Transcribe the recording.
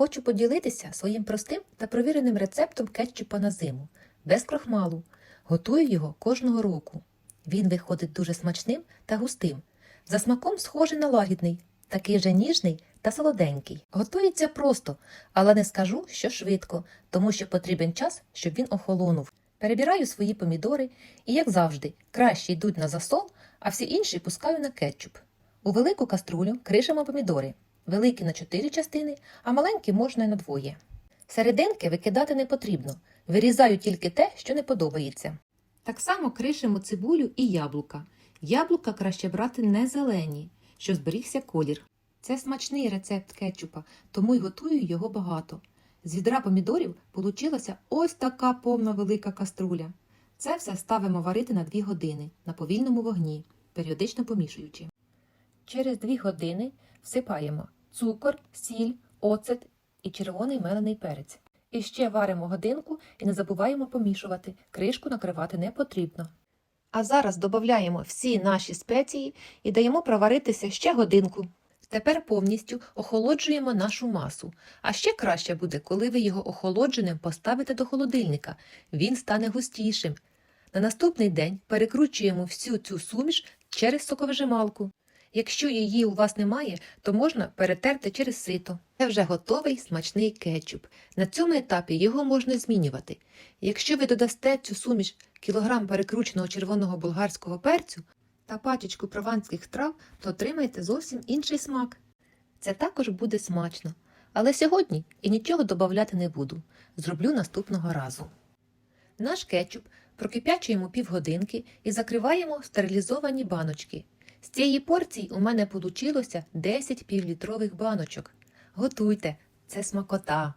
Хочу поділитися своїм простим та провіреним рецептом кетчупа на зиму, без крохмалу. Готую його кожного року. Він виходить дуже смачним та густим. За смаком схожий на лагідний, такий же ніжний та солоденький. Готується просто, але не скажу, що швидко, тому що потрібен час, щоб він охолонув. Перебираю свої помідори і, як завжди, краще йдуть на засол, а всі інші пускаю на кетчуп. У велику каструлю кришимо помідори, великі на 4 частини, а маленькі можна на двоє. Серединки викидати не потрібно, вирізаю тільки те, що не подобається. Так само кришимо цибулю і яблука. Яблука краще брати не зелені, щоб зберігся колір. Це смачний рецепт кетчупа, тому й готую його багато. З відра помідорів получилася ось така повна велика каструля. Це все ставимо варити на 2 години на повільному вогні, періодично помішуючи. Через 2 години всипаємо цукор, сіль, оцет і червоний мелений перець. І ще варимо годинку і не забуваємо помішувати. Кришку накривати не потрібно. А зараз додаємо всі наші спеції і даємо проваритися ще годинку. Тепер повністю охолоджуємо нашу масу. А ще краще буде, коли ви його охолодженим поставите до холодильника. Він стане густішим. На наступний день перекручуємо всю цю суміш через соковижималку. Якщо її у вас немає, то можна перетерти через сито. Це вже готовий смачний кетчуп. На цьому етапі його можна змінювати. Якщо ви додасте цю суміш кілограм перекрученого червоного болгарського перцю та пачечку прованських трав, то отримаєте зовсім інший смак. Це також буде смачно. Але сьогодні і нічого додавати не буду. Зроблю наступного разу. Наш кетчуп прокип'ячуємо півгодинки і закриваємо стерилізовані баночки. З цієї порції у мене получилося 10 півлітрових баночок. Готуйте, це смакота.